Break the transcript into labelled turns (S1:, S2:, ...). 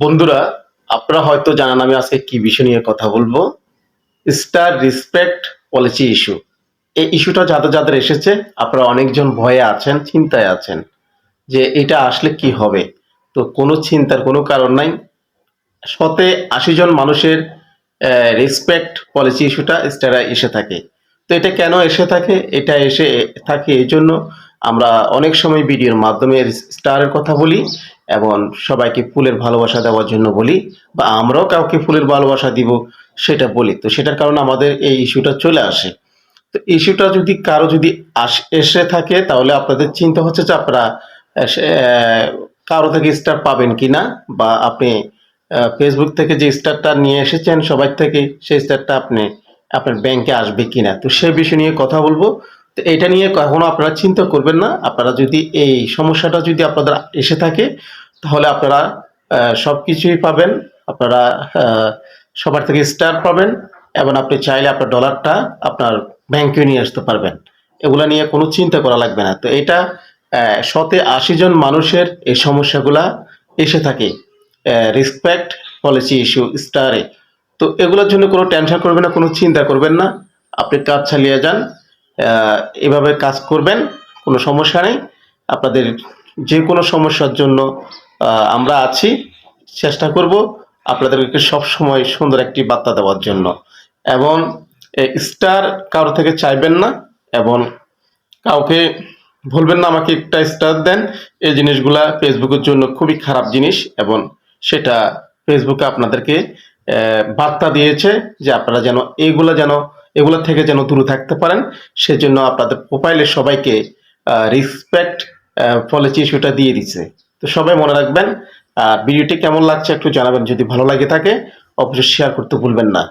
S1: বন্ধুরা, আপনারা হয়তো জানেন আমি আজকে কি বিষয় নিয়ে কথা বলব। Star respect policy issue. এই ইস্যুটা যাদের যাদের এসেছে, আপনারা অনেকজন ভয়ে আছেন, চিন্তায় আছেন যে এটা আসলে কি হবে। তো কোনো চিন্তার কোনো কারণ নাই। শতে আশি জন মানুষের রেসপেক্ট পলিসি ইস্যুটা স্টারে এসে থাকে। তো এটা কেন এসে থাকে? এটা এসে থাকে এই জন্য আমরা অনেক সময় ভিডিওর মাধ্যমে স্টারের কথা বলি। এবং সবাইকে ফুলের ভালোবাসা দেওয়ার জন্য বলি, বা আমরাও কাউকে ফুলের ভালোবাসা দিব, সেটা বলি। তো সেটার কারণে আমাদের এই ইস্যুটা চলে আসে। তো ইস্যুটা যদি কারও যদি এসে থাকে, তাহলে আপনাদের চিন্তা হচ্ছে যে আপনারা কারও থেকে স্টার পাবেন কিনা, বা আপনি ফেসবুক থেকে যে স্টারটা নিয়ে এসেছেন, সবাই থেকে সেই স্টারটা আপনি, আপনার ব্যাংকে আসবে কিনা। তো সে বিষয় নিয়ে কথা বলব। তো এটা নিয়ে কখনো আপনারা চিন্তা করবেন না। আপনারা যদি এই সমস্যাটা যদি আপনাদের এসে থাকে, তাহলে আপনারা সব কিছুই পাবেন। আপনারা সবার থেকে স্টার পাবেন এবং আপনি চাইলে আপনার ডলারটা আপনার ব্যাংকে নিয়ে আসতে পারবেন। এগুলা নিয়ে কোনো চিন্তা করা লাগবে না। তো এটা শতে আশি জন মানুষের এই সমস্যাগুলা এসে থাকে রেসপেক্ট পলিসি ইস্যু স্টারে। তো এগুলোর জন্য কোনো টেনশন করবেন না, কোনো চিন্তা করবেন না। আপনি কাজ চালিয়ে যান। এভাবে কাজ করবেন, কোনো সমস্যা নেই। আপনাদের যে কোনো সমস্যার জন্য আমরা আছি, চেষ্টা করব আপনাদেরকে সব সময় সুন্দর একটি বার্তা দেওয়ার জন্য। এবং স্টার কারও থেকে চাইবেন না, এবং কাউকে বলবেন না, আমাকে একটা স্টার দেন। এই জিনিসগুলা ফেসবুকের জন্য খুবই খারাপ জিনিস, এবং সেটা ফেসবুকে আপনাদেরকে বার্তা দিয়েছে যে আপনারা যেন এইগুলা যেন এগুলা থেকে যেন দূরে থাকতে পারেন। সেজন্য আপনাদের প্রোফাইলে সবাইকে রিসপেক্ট পলিসি ইস্যুটা দিয়ে দিছে তো সবাই মনে রাখবেন ভিডিওটি কেমন লাগছে একটু জানাবেন। যদি ভালো লাগে থাকে, অবশ্যই শেয়ার করতে ভুলবেন না।